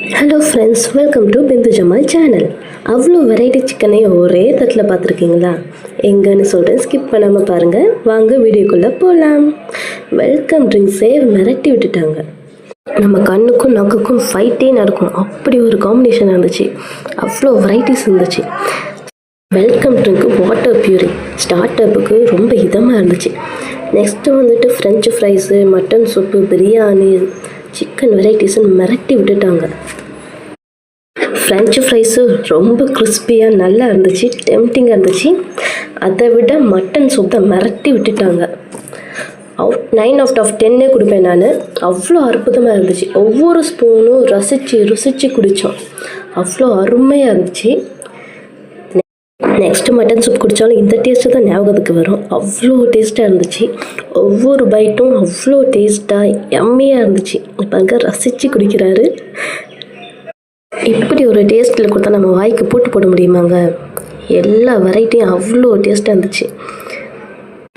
Hello friends welcome to Bindu Jamal channel அவ்வளோ variety சிக்கனை ஒரே தட்டில் பார்த்துருக்கீங்களா? எங்கன்னு சொல்கிறேன் ஸ்கிப் பண்ணாமல் பாருங்கள் வாங்க வீடியோக்குள்ளே போகலாம் வெல்கம் ட்ரிங்க்ஸே மிரட்டி விட்டுட்டாங்க. நம்ம கண்ணுக்கும் நக்குக்கும் ஃபைட்டே நடக்கும். அப்படி ஒரு காம்பினேஷன் இருந்துச்சு அவ்வளோ வெரைட்டிஸ் இருந்துச்சு. வெல்கம் ட்ரிங்க்கு வாட்டர் பியூரி ஸ்டார்ட்அப்புக்கு ரொம்ப இதமாக இருந்துச்சு. நெக்ஸ்ட்டு வந்துட்டு french fries mutton soup biryani chicken வெரைட்டிஸ்னு மிரட்டி விட்டுட்டாங்க. ஃப்ரெஞ்சு ஃப்ரைஸு ரொம்ப கிறிஸ்பியாக நல்லா இருந்துச்சு டெம்டிங்காக இருந்துச்சு. அதை விட மட்டன் சூப் தான் மிரட்டி விட்டுட்டாங்க. அவுட் நைன் அவுட் ஆஃப் டென்னே கொடுப்பேன் நான். அவ்வளோ அற்புதமாக இருந்துச்சு. ஒவ்வொரு ஸ்பூனும் ரசித்து ருசித்து குடித்தோம் அவ்வளோ அருமையாக இருந்துச்சு. நெக்ஸ்ட்டு மட்டன் சூப் குடித்தாலும் இந்த டேஸ்ட்டு தான் ஞாபகத்துக்கு வரும். அவ்வளோ டேஸ்ட்டாக இருந்துச்சு. ஒவ்வொரு பைட்டும் அவ்வளோ டேஸ்ட்டாக எம்மையாக இருந்துச்சு. பாருங்க ரசித்து குடிக்கிறாரு. இப்படி ஒரு டேஸ்ட்டில் கொடுத்தா நம்ம வாய்க்கு போட்டு போட முடியுமாங்க? எல்லா வெரைட்டியும் அவ்வளோ டேஸ்ட்டாக இருந்துச்சு.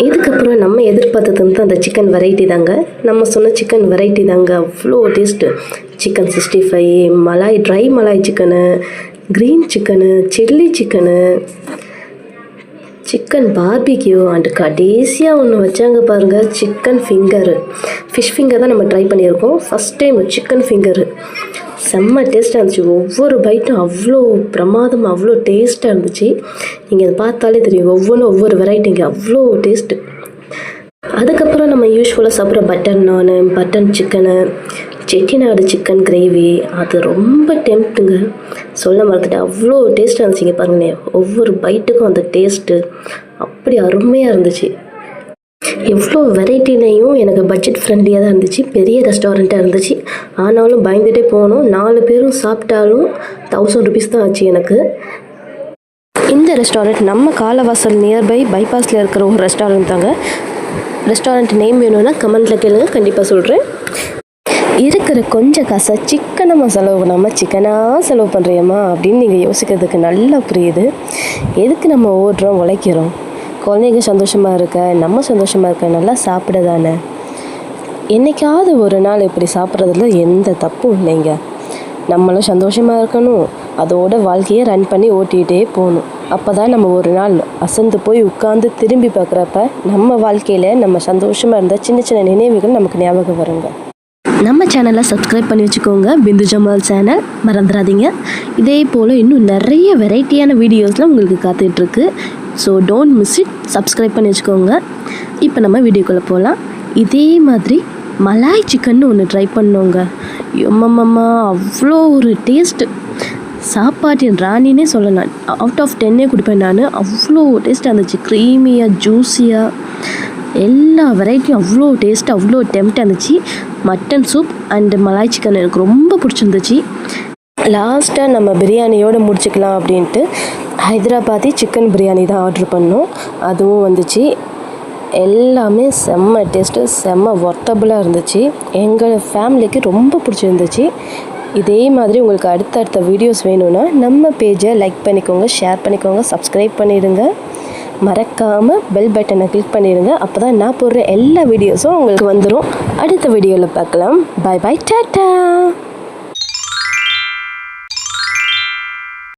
இதுக்கப்புறம் நம்ம எதிர்பார்த்தது வந்து அந்த சிக்கன் வெரைட்டி தாங்க. நம்ம சொன்ன சிக்கன் வெரைட்டி தாங்க. அவ்வளோ taste chicken sixty five malai dry malai chicken green chicken chilli chicken chicken barbecue and கடைசியாக ஒன்று வச்சாங்க பாருங்கள் சிக்கன் ஃபிங்கரு ஃபிஷ் ஃபிங்கர் தான் நம்ம ட்ரை பண்ணியிருக்கோம். ஃபஸ்ட் டைம் சிக்கன் ஃபிங்கரு செம்ம டேஸ்ட்டாக இருந்துச்சு. ஒவ்வொரு பைட்டும் அவ்வளோ பிரமாதம் அவ்வளோ டேஸ்ட்டாக இருந்துச்சு. நீங்கள் அதை பார்த்தாலே தெரியும். ஒவ்வொன்றும் ஒவ்வொரு வெரைட்டிங்க அவ்வளோ டேஸ்ட்டு அதுக்கப்புறம் நம்ம யூஸ்வலாக சாப்பிட்ற butter naan butter chicken Chettinad chicken gravy அது ரொம்ப டெம்ட்டுங்க சொல்ல மறந்துட்டேன். அவ்வளோ டேஸ்ட்டாக இருந்துச்சுங்க பாருங்களேன் ஒவ்வொரு பைட்டுக்கும் அந்த டேஸ்ட்டு அப்படி அருமையாக இருந்துச்சு. எவ்வளோ வெரைட்டிலையும் எனக்கு பட்ஜெட் ஃப்ரெண்ட்லியாக தான் இருந்துச்சு. பெரிய ரெஸ்டாரண்ட்டாக இருந்துச்சு. ஆனாலும் பயந்துகிட்டே போனோம். நாலு பேரும் சாப்பிட்டாலும் தௌசண்ட் ருபீஸ் தான் ஆச்சு எனக்கு. இந்த ரெஸ்டாரண்ட் நம்ம காலவாசல் நியர்பை பைபாஸில் இருக்கிற ஒரு ரெஸ்டாரண்ட் தாங்க. ரெஸ்டாரண்ட் நேம் வேணும்னா கமெண்ட்டில் கேளுங்க. கண்டிப்பாக சொல்கிறேன் இருக்கிற கொஞ்சம் காசை சிக்கனமாக செலவு பண்ணாமல் சிக்கனாக செலவு பண்ணுறியம்மா அப்படின்னு நீங்கள் யோசிக்கிறதுக்கு நல்லா புரியுது. எதுக்கு நம்ம ஓடுறோம் உழைக்கிறோம்? குழந்தைங்க சந்தோஷமாக இருக்க நம்ம சந்தோஷமாக இருக்க நல்லா சாப்பிட தானே என்றைக்காவது ஒரு நாள் இப்படி சாப்பிட்றதுல எந்த தப்பும் இல்லைங்க. நம்மளும் சந்தோஷமாக இருக்கணும். அதோட வாழ்க்கையை ரன் பண்ணி ஓட்டிகிட்டே போகணும். அப்போ தான் நம்ம ஒரு நாள் அசந்து போய் உட்காந்து திரும்பி பார்க்குறப்ப நம்ம வாழ்க்கையில் நம்ம சந்தோஷமாக இருந்த சின்ன சின்ன நினைவுகள் நமக்கு ஞாபகம் வருங்க. நம்ம சேனலை சப்ஸ்கிரைப் பண்ணி வச்சுக்கோங்க. பிந்து ஜமால் சேனல். மறந்துடாதீங்க. இதே போல் இன்னும் நிறைய வெரைட்டியான வீடியோஸ்லாம் உங்களுக்கு காத்துட்ருக்கு. So don't miss it subscribe பண்ணி வச்சுக்கோங்க. இப்போ நம்ம வீடியோக்குள்ளே போகலாம். இதே மாதிரி மலாய் சிக்கன் ஒன்று ட்ரை பண்ணோங்க. எம்மம்மா அவ்வளோ ஒரு டேஸ்ட்டு சாப்பாட்டின் ராணினே சொல்லலாம். அவுட் ஆஃப் டென்னே கொடுப்பேன் நான். அவ்வளோ டேஸ்ட்டாக இருந்துச்சு. க்ரீமியாக ஜூஸியாக எல்லா வெரைட்டியும் அவ்வளோ டேஸ்ட்டு அவ்வளோ டெம்ட்டாக இருந்துச்சு. Mutton soup and malai chicken எனக்கு ரொம்ப பிடிச்சிருந்துச்சு. லாஸ்ட்டாக நம்ம பிரியாணியோடு முடிச்சுக்கலாம் அப்படின்ட்டு ஹைதராபாதி சிக்கன் பிரியாணி தான் ஆர்டர் பண்ணோம். அதுவும் வந்துச்சு. எல்லாமே செம்ம டேஸ்ட்டு செம்ம ஒர்த்தபுளாக இருந்துச்சு. எங்கள் ஃபேமிலிக்கு ரொம்ப பிடிச்சிருந்துச்சு. இதே மாதிரி உங்களுக்கு அடுத்தடுத்த வீடியோஸ் வேணும்னா நம்ம பேஜை லைக் பண்ணிக்கோங்க ஷேர் பண்ணிக்கோங்க சப்ஸ்கிரைப் பண்ணிடுங்க. மறக்காமல் பெல் பட்டனை கிளிக் பண்ணிடுங்க அப்போ தான் நான் போடுற எல்லா வீடியோஸும் உங்களுக்கு வந்துடும் அடுத்த வீடியோவில் பார்க்கலாம். பாய் பாய் டாட்டா